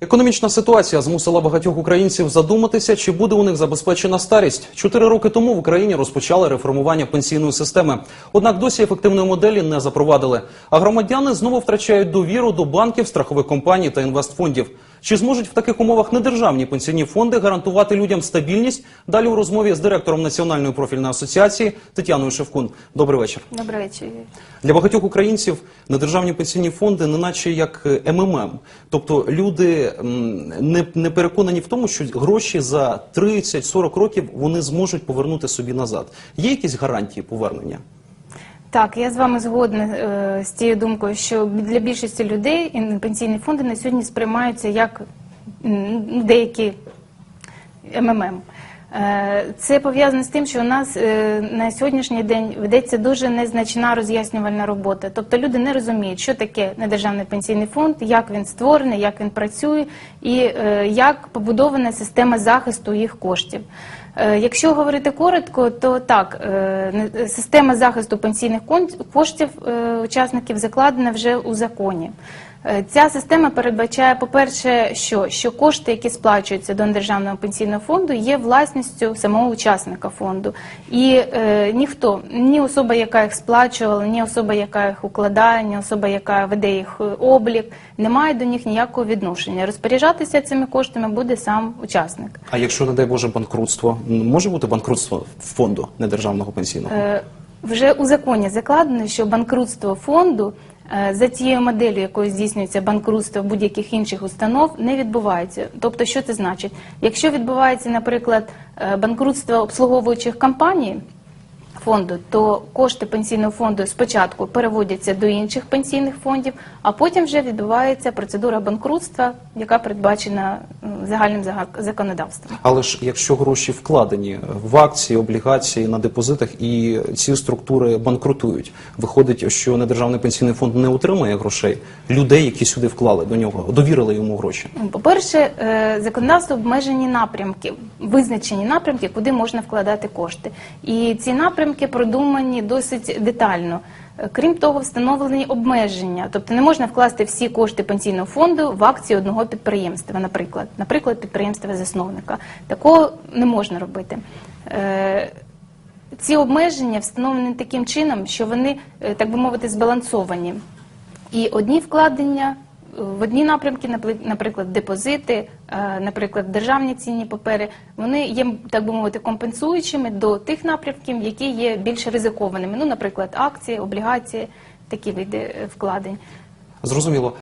Економічна ситуація змусила багатьох українців задуматися, чи буде у них забезпечена старість. Чотири роки тому в Україні розпочали реформування пенсійної системи. Однак досі ефективної моделі не запровадили. А громадяни знову втрачають довіру до банків, страхових компаній та інвестфондів. Чи зможуть в таких умовах недержавні пенсійні фонди гарантувати людям стабільність? Далі у розмові з директором Національної профільної асоціації Тетяною Шевкун. Добрий вечір. Добрий вечір. Для багатьох українців недержавні пенсійні фонди неначе як е, МММ. Тобто люди не, не переконані в тому, що гроші за 30-40 років вони зможуть повернути собі назад. Є якісь гарантії повернення? Так, я з вами згодна е, з тією думкою, що для більшості людей пенсійні фонди на сьогодні сприймаються як ну, деякі МММ. Е, Це пов'язано з тим, що у нас е, на сьогоднішній день ведеться дуже незначна роз'яснювальна робота. Тобто люди не розуміють, що таке недержавний пенсійний фонд, як він створений, як він працює і як побудована система захисту їх коштів. Е, Якщо говорити коротко, то так, е, система захисту пенсійних коштів е, учасників закладена вже у законі. Е, Ця система передбачає, по-перше, що, що кошти, які сплачуються до державного пенсійного фонду, є власністю самого учасника фонду. І е, ніхто, ні особа, яка їх сплачувала, ні особа, яка їх укладає, ні особа, яка веде їх е, облік, не має до них ніякого відношення. Розпоряджатися цими коштами буде сам учасник. А якщо, не дай Боже, банкрутство, може бути банкрутство фонду недержавного пенсійного? Е, Вже у законі закладено, що банкрутство фонду за тією моделлю, якою здійснюється банкрутство будь-яких інших установ, не відбувається. Тобто, що це значить? Якщо відбувається, наприклад, е, банкрутство обслуговуючих компаній. Фонду, то кошти пенсійного фонду спочатку переводяться до інших пенсійних фондів, а потім вже відбувається процедура банкрутства, яка передбачена загальним зага- законодавством. Але ж якщо гроші вкладені в акції, облігації на депозитах, і ці структури банкрутують, виходить, що недержавний пенсійний фонд не отримає грошей людей, які сюди вклали до нього, довірили йому гроші. Ну, По-перше, е, законодавство обмежені напрямки, визначені напрямки, куди можна вкладати кошти. І ці напрямки продумані досить детально. Крім того, встановлені обмеження, тобто не можна вкласти всі кошти пенсійного фонду в акції одного підприємства, наприклад, наприклад, підприємства засновника. Такого не можна робити. Е, Ці обмеження встановлені таким чином, що вони, е, так би мовити, збалансовані. І одні вкладення в одні напрямки, наприклад, депозити, е, наприклад, державні цінні папери, вони є, так би мовити, компенсуючими до тих напрямків, які є більш ризикованими. Ну, наприклад, акції, облігації, такі види е, вкладень. Зрозуміло.